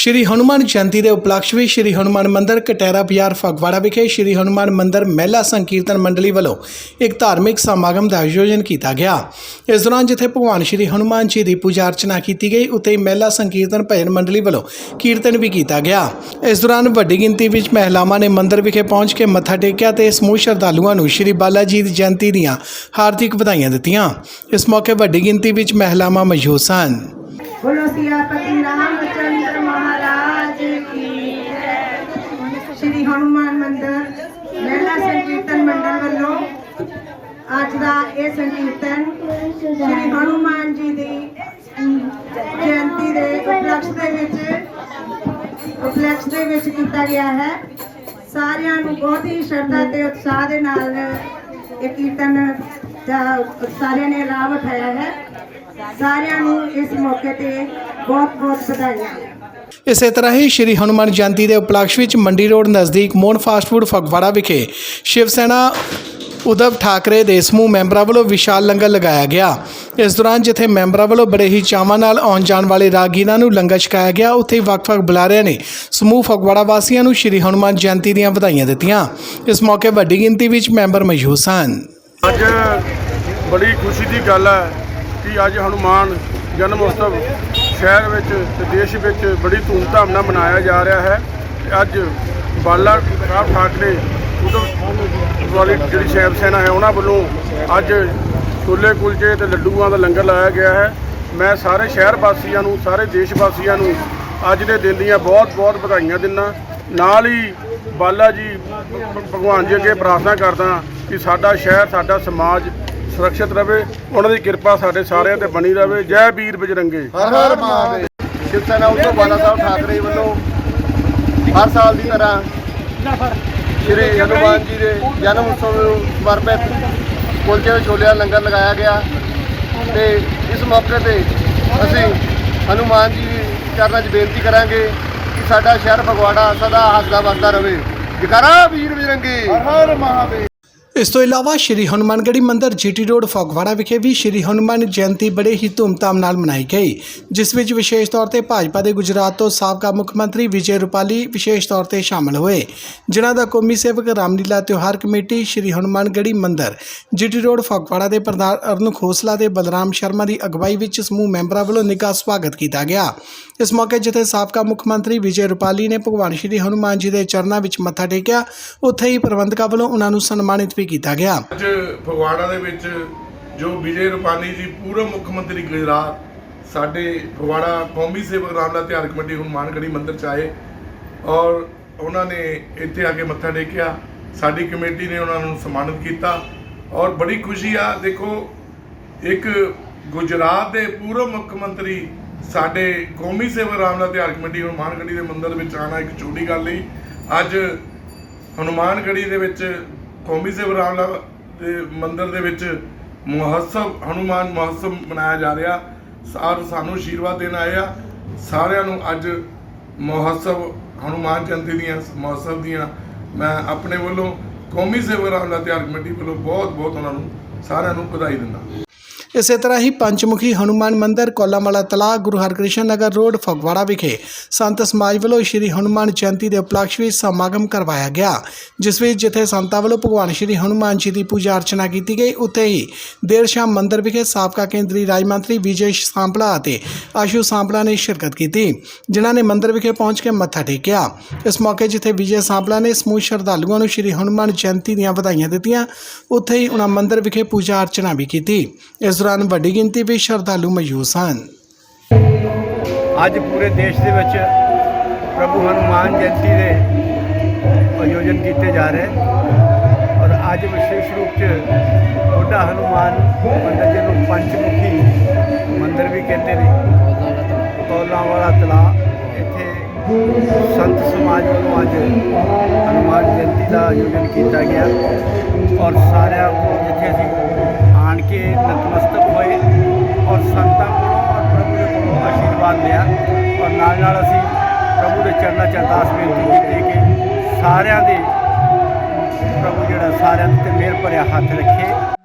ਸ਼੍ਰੀ ਹਨੂਮਾਨ ਜਯੰਤੀ ਦੇ ਉਪਲਕਸ਼ ਵਿੱਚ ਸ਼੍ਰੀ ਹਨੂਮਾਨ ਮੰਦਿਰ ਕਟਹਿਰਾ ਬਾਜ਼ਾਰ ਫਗਵਾੜਾ ਵਿਖੇ ਸ਼੍ਰੀ ਹਨੂਮਾਨ ਮੰਦਿਰ ਮਹਿਲਾ ਸੰਕੀਰਤਨ ਮੰਡਲੀ ਵੱਲੋਂ ਇੱਕ ਧਾਰਮਿਕ ਸਮਾਗਮ ਦਾ ਆਯੋਜਨ ਕੀਤਾ ਗਿਆ। ਇਸ ਦੌਰਾਨ ਜਿੱਥੇ ਭਗਵਾਨ ਸ਼੍ਰੀ ਹਨੂਮਾਨ ਜੀ ਦੀ ਪੂਜਾ ਅਰਚਨਾ ਕੀਤੀ ਗਈ, ਉੱਥੇ ਹੀ ਮਹਿਲਾ ਸੰਕੀਰਤਨ ਭਜਨ ਮੰਡਲੀ ਵੱਲੋਂ ਕੀਰਤਨ ਵੀ ਕੀਤਾ ਗਿਆ। ਇਸ ਦੌਰਾਨ ਵੱਡੀ ਗਿਣਤੀ ਵਿੱਚ ਮਹਿਲਾਵਾਂ ਨੇ ਮੰਦਿਰ ਵਿਖੇ ਪਹੁੰਚ ਕੇ ਮੱਥਾ ਟੇਕਿਆ ਤੇ ਸਮੂਹ ਸ਼ਰਧਾਲੂਆਂ ਨੂੰ ਸ਼੍ਰੀ ਬਾਲਾ ਜੀ ਦੀ ਜਯੰਤੀ ਦੀਆਂ ਹਾਰਦਿਕ ਵਧਾਈਆਂ ਦਿੱਤੀਆਂ। ਇਸ ਮੌਕੇ ਵੱਡੀ ਗਿਣਤੀ ਵਿੱਚ ਮਹਿਲਾਵਾਂ ਮੌਜੂਦ ਸਨ। बोलो सियापति रामचंद्र महाराज की जय श्री हनुमान ਮੰਦਰ ਮਹਿਲਾ ਸੰਕੀਰਤਨ ਮੰਡਲ ਵੱਲੋਂ ਅੱਜ ਦਾ ਇਹ ਸੰਕੀਰਤਨ ਸ਼੍ਰੀ ਹਨੂਮਾਨ ਜੀ ਦੀ ਜਯੰਤੀ ਦੇ ਉਪਲਕਸ਼ ਦੇ ਵਿੱਚ ਉਪਲਕਸ਼ ਦੇ ਵਿੱਚ ਕੀਤਾ ਗਿਆ ਹੈ ਸਾਰਿਆਂ ਨੂੰ ਬਹੁਤ ਹੀ ਸ਼ਰਧਾ ਤੇ ਉਤਸ਼ਾਹ ਦੇ ਨਾਲ ਇਹ ਕੀਰਤਨ ਦਾ ਸਾਰਿਆਂ ਨੇ ਲਾਭ ਉਠਾਇਆ ਹੈ ਸਾਰਿਆਂ ਨੂੰ ਇਸ ਮੌਕੇ ਤੇ ਬਹੁਤ ਬਹੁਤ ਵਧਾਈਆਂ। ਇਸੇ ਤਰ੍ਹਾਂ ਹੀ ਸ਼੍ਰੀ ਹਨੂਮਾਨ ਜਯੰਤੀ ਦੇ ਉਪਲਕਸ਼ ਵਿੱਚ ਮੰਡੀ ਰੋਡ ਨਜ਼ਦੀਕ ਮੋਹਨ ਫਾਸਟ ਫੂਡ ਫਗਵਾੜਾ ਵਿਖੇ ਸ਼ਿਵ ਸੈਨਾ ਉਦਵ ਠਾਕਰੇ ਦੇ ਸਮੂਹ ਮੈਂਬਰਾਂ ਵੱਲੋਂ ਵਿਸ਼ਾਲ ਲੰਗਰ ਲਗਾਇਆ ਗਿਆ। ਇਸ ਦੌਰਾਨ ਜਿੱਥੇ ਮੈਂਬਰਾਂ ਵੱਲੋਂ ਬੜੇ ਹੀ ਚਾਵਾਂ ਨਾਲ ਆਉਣ ਜਾਣ ਵਾਲੇ ਰਾਗੀਰਾਂ ਨੂੰ ਲੰਗਰ ਛਕਾਇਆ ਗਿਆ ਉੱਥੇ ਵੱਖ-ਵੱਖ ਬੁਲਾਰਿਆਂ ਨੇ ਸਮੂਹ ਫਗਵਾੜਾ ਵਾਸੀਆਂ ਨੂੰ ਸ਼੍ਰੀ ਹਨੂਮਾਨ ਜਯੰਤੀ ਦੀਆਂ ਵਧਾਈਆਂ ਦਿੱਤੀਆਂ। ਇਸ ਮੌਕੇ ਵੱਡੀ ਗਿਣਤੀ ਵਿੱਚ ਮੈਂਬਰ ਮੌਜੂਦ ਸਨ। ਅੱਜ ਬੜੀ ਖੁਸ਼ੀ ਦੀ ਗੱਲ ਹੈ ਕਿ ਅੱਜ ਹਨੂਮਾਨ ਜਨਮ ਉਤਸਵ ਸ਼ਹਿਰ ਵਿੱਚ ਤੇ ਦੇਸ਼ ਵਿੱਚ ਬੜੀ ਧੂਮਧਾਮ ਨਾਲ ਮਨਾਇਆ ਜਾ ਰਿਹਾ ਹੈ। ਤੇ ਅੱਜ ਬਾਲਾ ਸਾਹਿਬ ਠਾਕਰੇ ਉਦੋਂ ਵਾਲੀ ਜਿਹੜੀ ਸ਼ੈਬ ਸੈਨਾ ਹੈ, ਉਹਨਾਂ ਵੱਲੋਂ ਅੱਜ ਛੋਲੇ ਕੁਲਚੇ ਤੇ ਲੱਡੂਆਂ ਦਾ ਲੰਗਰ ਲਾਇਆ ਗਿਆ ਹੈ। ਮੈਂ ਸਾਰੇ ਸ਼ਹਿਰ ਵਾਸੀਆਂ ਨੂੰ, ਸਾਰੇ ਦੇਸ਼ ਵਾਸੀਆਂ ਨੂੰ ਅੱਜ ਦੇ ਦਿਨ ਦੀਆਂ ਬਹੁਤ ਬਹੁਤ ਵਧਾਈਆਂ ਦਿੰਦਾ ਨਾਲ ਹੀ ਬਾਲਾ ਜੀ, ਭਗਵਾਨ ਜੀ ਅੱਗੇ ਪ੍ਰਾਰਥਨਾ ਕਰਦਾ ਕਿ ਸਾਡਾ ਸ਼ਹਿਰ, ਸਾਡਾ ਸਮਾਜ ਸੁਰੱਖਿਅਤ ਰਵੇ ਉਹਨਾਂ ਦੀ ਕਿਰਪਾ ਸਾਡੇ ਸਾਰਿਆਂ ਤੇ ਬਣੀ ਰਵੇ। ਜੈ ਵੀਰ ਬਜਰੰਗੇ। ਹਰ ਹਰ ਮਹਾਦੇਵ। ਸ਼ਿਵ ਸੈਨਾ ਉਦੋਂ ਬਾਲਾ ਸਾਹਿਬ ਠਾਕਰੇ ਵੱਲੋਂ ਹਰ ਸਾਲ ਦੀ ਤਰ੍ਹਾਂ ਸ਼੍ਰੀ ਹਨੂਮਾਨ ਜੀ ਦੇ ਜਨਮ ਉਤਸਵ ਨੂੰ ਸਮਰਪਿਤ ਕੁਲਚੇ ਤੇ ਛੋਲਿਆਂ ਦਾ ਲੰਗਰ ਲਗਾਇਆ ਗਿਆ। ਤੇ ਇਸ ਮੌਕੇ ਤੇ ਅਸੀਂ ਹਨੂਮਾਨ ਜੀ ਦੇ ਚਰਨਾਂ 'ਚ ਬੇਨਤੀ ਕਰਾਂਗੇ ਕਿ ਸਾਡਾ ਸ਼ਹਿਰ ਫਗਵਾੜਾ ਸਦਾ ਹੱਸਦਾ ਵਸਦਾ ਰਹੇ ਜਕਾਰਾ ਵੀਰ ਬਜਰੰਗੀ। ਹਰ ਹਰ ਮਹਾਦੇਵ। ਇਸ ਤੋਂ ਇਲਾਵਾ ਸ਼੍ਰੀ ਹਨੂਮਾਨਗੜ੍ਹੀ ਮੰਦਿਰ ਜੀਟੀ ਰੋਡ, ਫਗਵਾੜਾ ਵਿਖੇ ਵੀ ਸ਼੍ਰੀ ਹਨੂਮਾਨ ਜਯੰਤੀ ਬੜੇ ਹੀ ਧੂਮਧਾਮ ਨਾਲ ਮਨਾਈ ਗਈ, ਜਿਸ ਵਿੱਚ ਵਿਸ਼ੇਸ਼ ਤੌਰ ਤੇ ਭਾਜਪਾ ਦੇ ਗੁਜਰਾਤ ਤੋਂ ਸਾਬਕਾ ਮੁੱਖ ਮੰਤਰੀ ਵਿਜੇ ਰੁਪਾਲੀ ਵਿਸ਼ੇਸ਼ ਤੌਰ ਤੇ ਸ਼ਾਮਲ ਹੋਏ। ਜਿਨ੍ਹਾਂ ਦਾ ਕੌਮੀ ਸੇਵਕ ਰਾਮਲੀਲਾ ਤਿਉਹਾਰ ਕਮੇਟੀ ਸ਼੍ਰੀ ਹਨੂਮਾਨਗੜ੍ਹੀ ਮੰਦਿਰ, ਜੀਟੀ ਰੋਡ, ਫਗਵਾੜਾ ਦੇ ਪ੍ਰਧਾਨ ਅਰੁਣ ਖੋਸਲਾ ਦੇ ਬਲਰਾਮ ਸ਼ਰਮਾ ਦੀ ਅਗਵਾਈ ਵਿੱਚ ਸਮੂਹ ਮੈਂਬਰਾਂ ਵੱਲੋਂ ਨਿੱਘਾ ਸਵਾਗਤ ਕੀਤਾ ਗਿਆ। ਇਸ ਮੌਕੇ ਜਿੱਥੇ ਸਾਬਕਾ ਮੁੱਖ ਮੰਤਰੀ ਵਿਜੇ ਰੁਪਾਲੀ ਨੇ ਭਗਵਾਨ ਸ਼੍ਰੀ ਹਨੂਮਾਨ ਜੀ ਦੇ ਚਰਨਾਂ ਵਿੱਚ ਮੱਥਾ ਟੇਕਿਆ, ਉੱਥੇ ਹੀ ਪ੍ਰਬੰਧਕਾਂ ਵੱਲੋਂ ਉਹਨਾਂ ਨੂੰ ਸਨਮਾਨਿਤ ਵੀ ਕੀਤਾ ਗਿਆ। ਅੱਜ ਫਗਵਾੜਾ ਦੇ ਵਿੱਚ ਜੋ ਵਿਜੇ ਰੂਪਾਨੀ ਜੀ ਪੂਰਬ ਮੁੱਖ ਮੰਤਰੀ ਗੁਜਰਾਤ, ਸਾਡੇ ਫਗਵਾੜਾ ਕੌਮੀ ਸੇਵਕ ਰਾਮਲਾ ਤਿਉਹਾਰ ਕਮੇਟੀ ਹਨੂਮਾਨਗੜ੍ਹੀ ਮੰਦਿਰ ਚ ਆਏ ਔਰ ਉਹਨਾਂ ਨੇ ਇੱਥੇ ਆ ਕੇ ਮੱਥਾ ਟੇਕਿਆ। ਸਾਡੀ ਕਮੇਟੀ ਨੇ ਉਹਨਾਂ ਨੂੰ ਸਨਮਾਨਿਤ ਕੀਤਾ ਔਰ ਬੜੀ ਖੁਸ਼ੀ ਆ, ਦੇਖੋ, ਇੱਕ ਗੁਜਰਾਤ ਦੇ ਪੂਰਬ ਮੁੱਖ ਮੰਤਰੀ ਸਾਡੇ ਕੌਮੀ ਸੇਵਕ ਰਾਮ ਦਾ ਤਿਉਹਾਰ ਕਮੇਟੀ ਹਨੂਮਾਨਗੜ੍ਹੀ ਦੇ ਮੰਦਿਰ ਵਿੱਚ ਆਣਾ ਇੱਕ ਛੋਟੀ ਗੱਲ ਨਹੀਂ। ਅੱਜ ਹਨੂਮਾਨਗੜ੍ਹੀ ਦੇ ਵਿੱਚ ਕੌਮੀ ਸੇਵਕ ਰਾਮਲਾ ਦੇ ਮੰਦਿਰ ਦੇ ਵਿੱਚ ਮਹੋਤਸਵ, ਹਨੂਮਾਨ ਮਹੋਤਸਵ ਮਨਾਇਆ ਜਾ ਰਿਹਾ। ਸਾਰ ਸਾਨੂੰ ਆਸ਼ੀਰਵਾਦ ਦੇਣ ਆਏ ਆ। ਸਾਰਿਆਂ ਨੂੰ ਅੱਜ ਮਹੋਤਸਵ, ਹਨੂਮਾਨ ਜਯੰਤੀ ਦੀਆਂ, ਮਹੋਤਸਵ ਦੀਆਂ ਮੈਂ ਆਪਣੇ ਵੱਲੋਂ ਕੌਮੀ ਸੇਵਕ ਰਾਮਲਾ ਤਿਆਰ ਕਮੇਟੀ ਵੱਲੋਂ ਬਹੁਤ ਬਹੁਤ ਉਹਨਾਂ ਨੂੰ ਸਾਰਿਆਂ ਨੂੰ ਵਧਾਈ ਦਿੰਦਾ। ਇਸੇ ਤਰ੍ਹਾਂ ਹੀ ਪੰਚਮੁਖੀ ਹਨੂਮਾਨ ਮੰਦਿਰ ਕੋਲਾਮਲਾ ਤਲਾ ਗੁਰੂ ਹਰਕ੍ਰਿਸ਼ਨ ਨਗਰ ਰੋਡ, ਫਗਵਾੜਾ ਵਿਖੇ ਸੰਤ ਸਮਾਜ ਵੱਲੋਂ ਸ਼੍ਰੀ ਹਨੂਮਾਨ ਜਯੰਤੀ ਦੇ ਉਪਲਕਸ਼ ਵਿੱਚ ਸਮਾਗਮ ਕਰਵਾਇਆ ਗਿਆ, ਜਿਸ ਵਿੱਚ ਜਿੱਥੇ ਸੰਤਾਂ ਵੱਲੋਂ ਭਗਵਾਨ ਸ਼੍ਰੀ ਹਨੂਮਾਨ ਜੀ ਦੀ ਪੂਜਾ ਅਰਚਨਾ ਕੀਤੀ ਗਈ, ਉੱਥੇ ਹੀ ਦੇਰ ਸ਼ਾਮ ਮੰਦਿਰ ਵਿਖੇ ਸਾਬਕਾ ਕੇਂਦਰੀ ਰਾਜ ਮੰਤਰੀ ਵਿਜੇ ਸਾਂਪਲਾ ਅਤੇ ਆਸ਼ੂ ਸਾਂਪਲਾ ਨੇ ਸ਼ਿਰਕਤ ਕੀਤੀ, ਜਿਨ੍ਹਾਂ ਨੇ ਮੰਦਿਰ ਵਿਖੇ ਪਹੁੰਚ ਕੇ ਮੱਥਾ ਟੇਕਿਆ। ਇਸ ਮੌਕੇ ਜਿੱਥੇ ਵਿਜੇ ਸਾਂਪਲਾ ਨੇ ਸਮੂਹ ਸ਼ਰਧਾਲੂਆਂ ਨੂੰ ਸ਼੍ਰੀ ਹਨੂਮਾਨ ਜਯੰਤੀ ਦੀਆਂ ਵਧਾਈਆਂ ਦਿੱਤੀਆਂ, ਉੱਥੇ ਹੀ ਉਹਨਾਂ ਮੰਦਿਰ ਵਿਖੇ ਪੂਜਾ ਅਰਚਨਾ ਵੀ ਕੀਤੀ। ਇਸ ਦੌਰਾਨ ਵੱਡੀ ਗਿਣਤੀ ਵਿੱਚ ਸ਼ਰਧਾਲੂ ਮੌਜੂਦ ਸਨ। ਅੱਜ ਪੂਰੇ ਦੇਸ਼ ਦੇ ਵਿੱਚ ਪ੍ਰਭੂ ਹਨੂਮਾਨ ਜਯੰਤੀ ਦੇ ਆਯੋਜਨ ਕੀਤੇ ਜਾ ਰਹੇ ਔਰ ਅੱਜ ਵਿਸ਼ੇਸ਼ ਰੂਪ 'ਚ ਬੁੱਢਾ ਹਨੂਮਾਨ ਮੰਦਰ ਜਿਹਨੂੰ ਪੰਚਮੁਖੀ ਮੰਦਰ ਵੀ ਕਹਿੰਦੇ ਨੇ। ਕੌਲਾਂ ਵਾਲਾ ਤਲਾਅ। ਇੱਥੇ ਸੰਤ ਸਮਾਜ ਵੱਲੋਂ ਅੱਜ ਹਨੂਮਾਨ ਜਯੰਤੀ ਦਾ ਆਯੋਜਨ ਕੀਤਾ ਗਿਆ ਔਰ ਸਾਰਿਆਂ ਨੂੰ ਜਿੱਥੇ ਅਸੀਂ ਕੇ ਨਤਮਸਤਕ ਹੋਏ ਔਰ ਸੰਤਾਂ ਕੋਲੋਂ ਔਰ ਪ੍ਰਭੂ ਦੇ ਕੋਲੋਂ ਆਸ਼ੀਰਵਾਦ ਲਿਆ ਔਰ ਨਾਲ ਨਾਲ ਅਸੀਂ ਪ੍ਰਭੂ ਦੇ ਚਰਨਾਂ 'ਚ ਅਰਦਾਸ ਬੇਨਤੀ ਕੀਤੀ ਕਿ ਸਾਰਿਆਂ ਦੇ ਪ੍ਰਭੂ ਜਿਹੜਾ ਸਾਰਿਆਂ ਤੇ ਮਿਹਰ ਭਰਿਆ ਹੱਥ ਰੱਖੇ।